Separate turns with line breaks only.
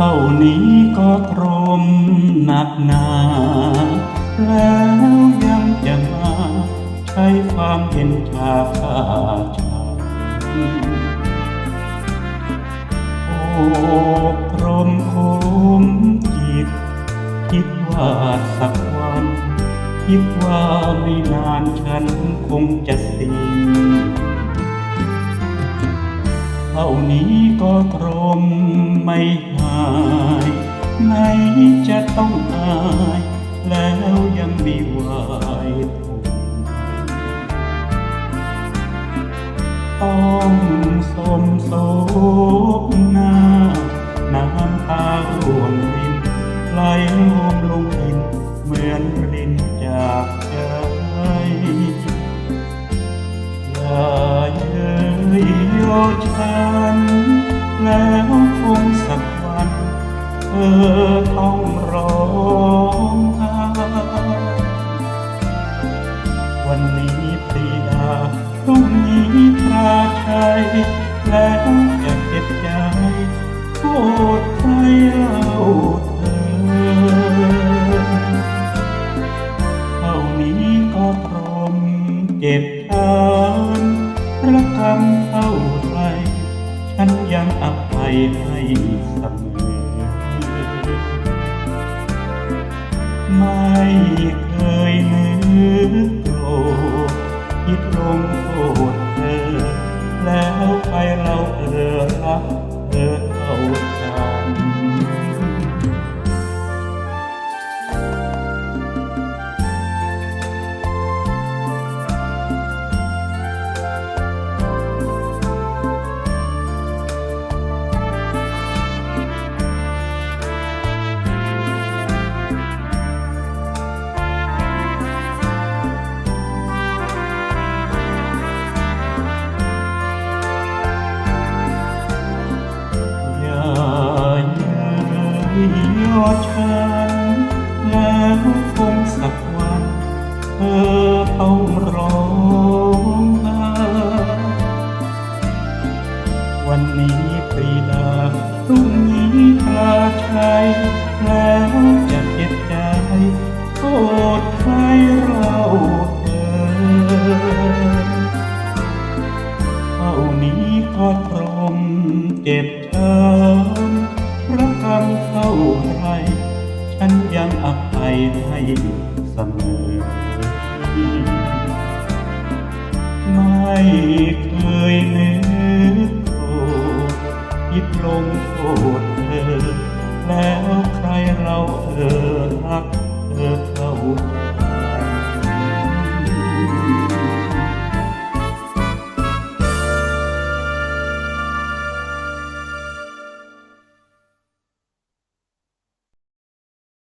เท่านี้ก็ตรมหนักหนา แล้วยังจะมาใช้ความเห็นชาข้าฉันโอ้พรมคมจิต คิดว่าสักวัน คิดว่าไม่นานฉันคงจะสิ้น ท่านี้ก็ตรมไม่หาย ไหนจะต้องอาย แล้วยังมีวายต้องสมโศกหน้า น้ำตาร่วงรินไหลรวมลงดิน เหมือนรินจากใจ ยโยฉัน แล้วคงสักวัน เธอต้องร้องไห้วันนี้ปรีดาพรุ่งนี้พระชัยแล้วจะเก็บใจโทษใครเล่าเธอเท่านี้ก็ตรมเจ็บช้ำระกำ ยังอภัยให้เสมอ ไม่เคยนึกโกรธคิดลงโทษเธอ แล้วใครเราเออรัก ยโยฉัน แล้วคงสักวัน เธอต้องร้องไห้วันนี้ปรีดาพรุ่งนี้พระชัยแล้วจะเจ็บใจโทษใครเราเธอเท่านี้ก็ตรมเจ็บ ภัยให้เสมอ ไม่เคยนึกโกรธคิดลงโทษเธอ แล้วใครเราเออรักเธอเท่า